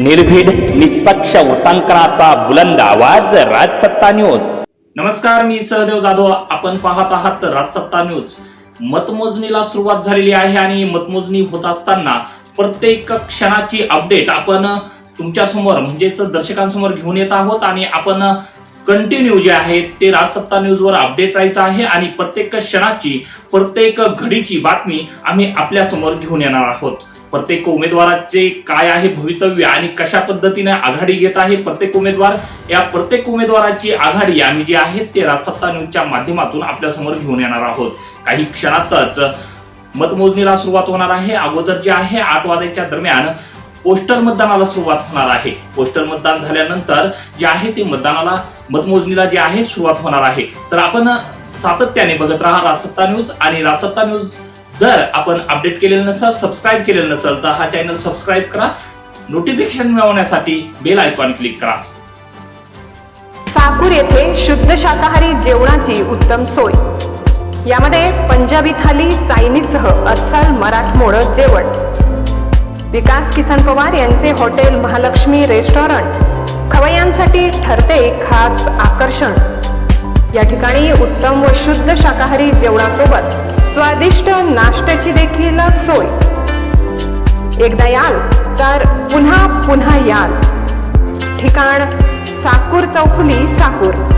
निर्भीड निष्पक्ष उटंकनाचा बुलंद आवाज राजसत्ता न्यूज. नमस्कार मी सहदेव जाधव. आपण पाहत आहात राजसत्ता न्यूज. मतमोजणीला सुरुवात झालेली आहे आणि मतमोजणी होत असताना प्रत्येक क्षणाची अपडेट आपण तुमच्यासमोर म्हणजेच दर्शकांसमोर घेऊन येत आहोत आणि आपण कंटिन्यू जे आहे ते राजसत्ता न्यूजवर अपडेट राहायचं आहे आणि प्रत्येक क्षणाची प्रत्येक घडीची बातमी आम्ही आपल्यासमोर घेऊन येणार आहोत. प्रत्येक उमेदवाराचे काय आहे भवितव्य आणि कशा पद्धतीने आघाडी घेत आहे? प्रत्येक उमेदवार या प्रत्येक उमेदवाराची आघाडी आम्ही जी आहे ते राजसत्ता न्यूजच्या माध्यमातून आपल्यासमोर घेऊन येणार आहोत. काही क्षणातच मतमोजणीला सुरुवात होणार आहे. अगोदर जे आहे आठ वाजेच्या दरम्यान पोस्टल मतदानाला सुरुवात होणार आहे. पोस्टल मतदान झाल्यानंतर जे आहे ते मतदानाला मतमोजणीला जे आहे सुरुवात होणार आहे. तर आपण सातत्याने बघत राहा राजसत्ता न्यूज आणि राजसत्ता न्यूज जर आपण अपडेट केलेलं नसेल सबस्क्राईब केलेलं नसेल तर हा चॅनल सबस्क्राईब करा. नोटिफिकेशन मिळवण्यासाठी बेल आयकॉन क्लिक करा. साकूर येथे शुद्ध शाकाहारी जेवणाची उत्तम सोय. यामध्ये पंजाबी थाली चायनीजसह अस्सल मराठमोड जेवण. विकास किसन पवार यांचे हॉटेल महालक्ष्मी रेस्टॉरंट. खवय्यांसाठी ठरते खास आकर्षण. या ठिकाणी उत्तम व शुद्ध शाकाहारी जेवणासोबत स्वादिष्ट नाश्त्याची देखील सोय. एकदा याल तर पुन्हा पुन्हा याल. ठिकाण साकूर चौफुली साकूर.